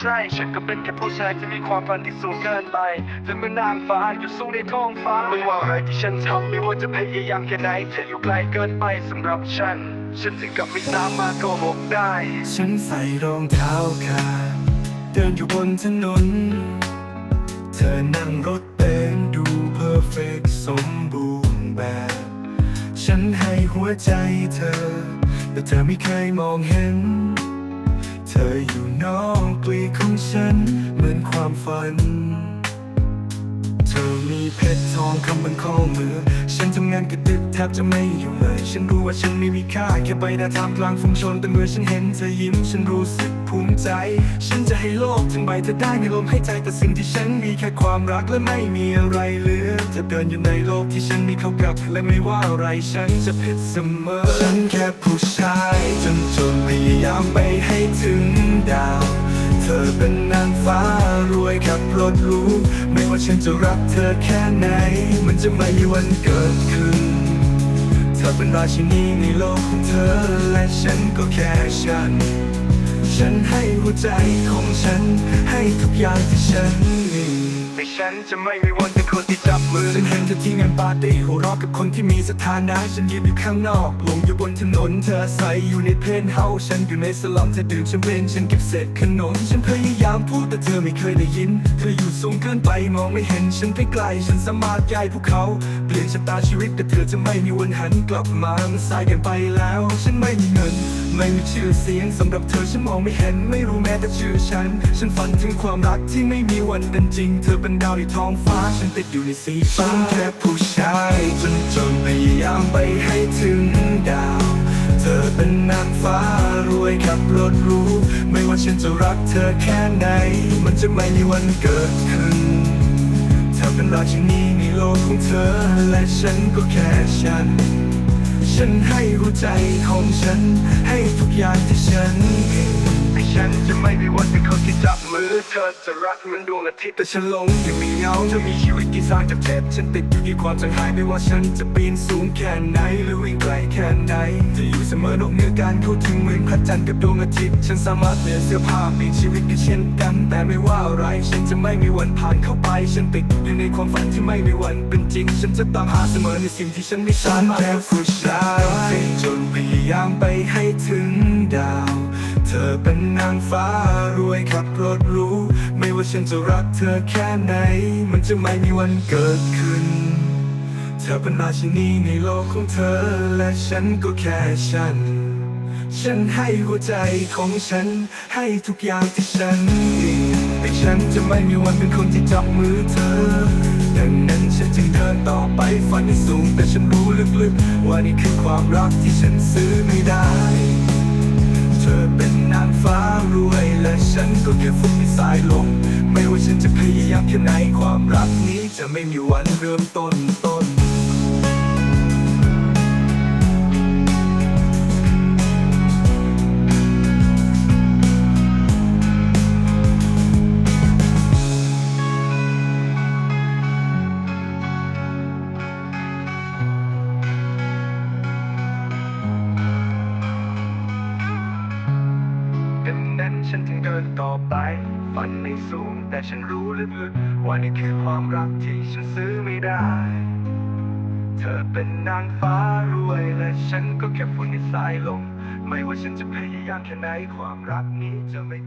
ใช่ฉันก็เป็นแค่ผู้ชายที่มีความฝันที่สูงเกินไปจนเมื่อนางฟ้าอยู่สูงในท้องฟ้าไม่ว่าอะไรที่ฉันทำไม่ว่าจะพยายามแค่ไหนเธออยู่ไกลเกินไปสำหรับฉัน ฉันถึงกับไม่สามารถโกหกได้ ฉันใส่รองเท้าขาดเดินอยู่บนถนน เธอนั่งรถเต็มดูเพอร์เฟกสมบูรณ์แบบ ฉันให้หัวใจเธอ แต่เธอไม่เคยมองเห็น เธออยู่นอกกลี ฝัน เธอมีเพชรทองคำบนข้อมือ ฉันทำงานกระดึกแทบจะไม่อยู่เลย ฉันรู้ว่าฉันไม่มีค่าแค่ไปหน้าท่ามกลางฝูงชนแต่เมื่อฉันเห็นเธอยิ้ม ฉันรู้สึกภูมิใจ ฉันจะให้โลกทั้งใบเธอได้ในลมหายใจแต่สิ่งที่ฉันมีแค่ความรักและไม่มีอะไรเหลือเธอเดินอยู่ในโลกที่ฉันมีเขากับและไม่ว่าอะไรฉันจะผิดเสมอ ฉันแค่ผู้ชายจนจนพยายามไปให้ถึงดาว เธอเป็นนางฟ้า รวยขับรถหรู้ ไม่ว่าฉันจะรักเธอแค่ไหน มันจะไม่มีวันเกิดขึ้น เธอเป็นราชินีในโลกของเธอ และฉันก็แค่ฉัน ฉันให้หัวใจของฉัน ให้ทุกอย่างที่ฉัน ฉันจะไม่มีวันเป็นคนที่จับมือฉันเห็นเธอที่งานปาร์ตี้หัวเราะกับคนที่มีสถานะฉันยืนอยู่ข้างนอกลงอยู่บนถนนเธอใส่อยู่ในเพนเฮาส์ฉันอยู่ในสลัมเธอดื่มแชมเปญฉันเก็บเศษขนมฉันพยายามพูดแต่เธอไม่เคยได้ยิน เธออยู่สูงเกินไปมองไม่เห็นฉันไปไกลฉันสามารถย้ายภูเขา ลี่ยนชะตาชีวิตแต่เธอจะไม่มีวันหันกลับมามันสายเกินไปแล้ว ฉันไม่มีเงิน ไม่มีชื่อเสียงสำหรับเธอฉันมองไม่เห็น ไม่รู้แม้แต่ชื่อฉัน ฉันฝันถึงความรักที่ไม่มีวันเป็นจริง เธอเป็นดาวในท้องฟ้า ฉันติดอยู่ในสีฟ้าฉันแค่ผู้ชายจนจนพยายามไปให้ถึงดาว เธอเป็นนางฟ้ารวยขับรถรู้ ไม่ว่าฉันจะรักเธอแค่ไหน มันจะไม่มีวันเกิดขึ้น เธอเป็นราชินีในโลกของเธอ และฉันก็แค่ฉัน ฉันให้หัวใจของฉัน ให้ทุกอย่างที่ฉันมีแต่ฉันจะไม่มีวันเป็นคนที่จับมือ เธอจะรักเหมันดวงอาทิตย์แต่ฉันหลงยังมีเงาเธอมีชีวิตที่สร้างจากเพชรฉันติดอยู่ที่ความจางหายไม่ว่าฉันจะปีนสูงแค่ไหนหรือวิ่งไกลแค่ไหนจะอยู่เสมอนอกเหนือการเข้าถึงเหมือนพระจันทร์กับดวงอาทิตย์ ฉันสามารถเปลี่ยนเสื้อผ้าเปลี่ยนชีวิตก็เช่นกัน แต่ไม่ว่าอะไร ฉันจะไม่มีวันผ่านเข้าไป ฉันติดอยู่ในความฝันที่ไม่มีวันเป็นจริง ฉันจะตามหาเสมอในสิ่งที่ฉันไม่สามารถแค่ผู้ชายจนพยายามไปให้ถึงดาว เธอเป็นนางฟ้ารวยขับรถรู้ ไม่ว่าฉันจะรักเธอแค่ไหน มันจะไม่มีวันเกิดขึ้น เธอเป็นราชินีในโลกของเธอ และฉันก็แค่ฉันฉันให้หัวใจของฉัน ให้ทุกอย่างที่ฉันมี ฉันจะไม่มีวันเป็นคนที่จับมือเธอ ดังนั้นฉันจึงเดินต่อไปฝันให้สูง แต่ฉันรู้ลึกๆ ว่านี่คือความรักที่ฉันซื้อไม่ได้ เธอเป็นนางฟ้ารวย และฉันก็แค่ฝุ่นที่สายลงไม่ว่าฉันจะพยายามแค่ไหนความรักนี้จะไม่มีวันเริ่มต้น ดินต่อไป ฝันไม่สูงแต่ฉันรู้ลึกๆว่านี่คือความรักที่ฉันซื้อไม่ได้ เธอเป็นนางฟ้ารวยและฉันก็แค่ฝุ่นที่สายลง ไม่ว่าฉันจะพยายามแค่ไหนความรักนี้จะไม่